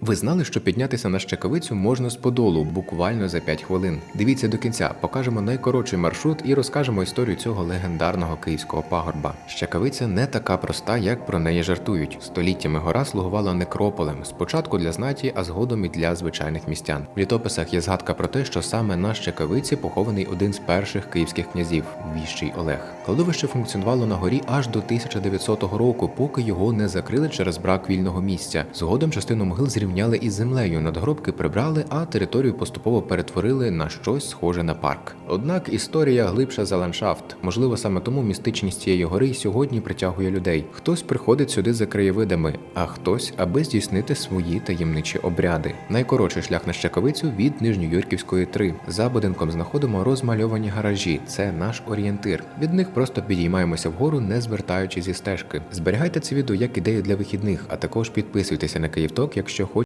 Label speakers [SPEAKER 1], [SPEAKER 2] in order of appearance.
[SPEAKER 1] Ви знали, що піднятися на Щекавицю можна з Подолу буквально за 5 хвилин. Дивіться до кінця, покажемо найкоротший маршрут і розкажемо історію цього легендарного київського пагорба. Щекавиця не така проста, як про неї жартують. Століттями гора слугувала некрополем, спочатку для знаті, а згодом і для звичайних містян. В літописах є згадка про те, що саме на Щекавиці похований один з перших київських князів Віщий Олег. Кладовище функціонувало на горі аж до 1900 року, поки його не закрили через брак вільного місця. Згодом частину могил зрівняли із землею, надгробки прибрали, а територію поступово перетворили на щось схоже на парк. Однак історія глибша за ландшафт. Можливо, саме тому містичність цієї гори сьогодні притягує людей. Хтось приходить сюди за краєвидами, а хтось, аби здійснити свої таємничі обряди. Найкоротший шлях на Щаковицю від Нижньоюрківської 3. За будинком знаходимо розмальовані гаражі. Це наш орієнтир. Від них просто підіймаємося вгору, не звертаючи зі стежки. Зберігайте це відео як ідею для вихідних, а також підписуйтеся на Київток, якщо хочете.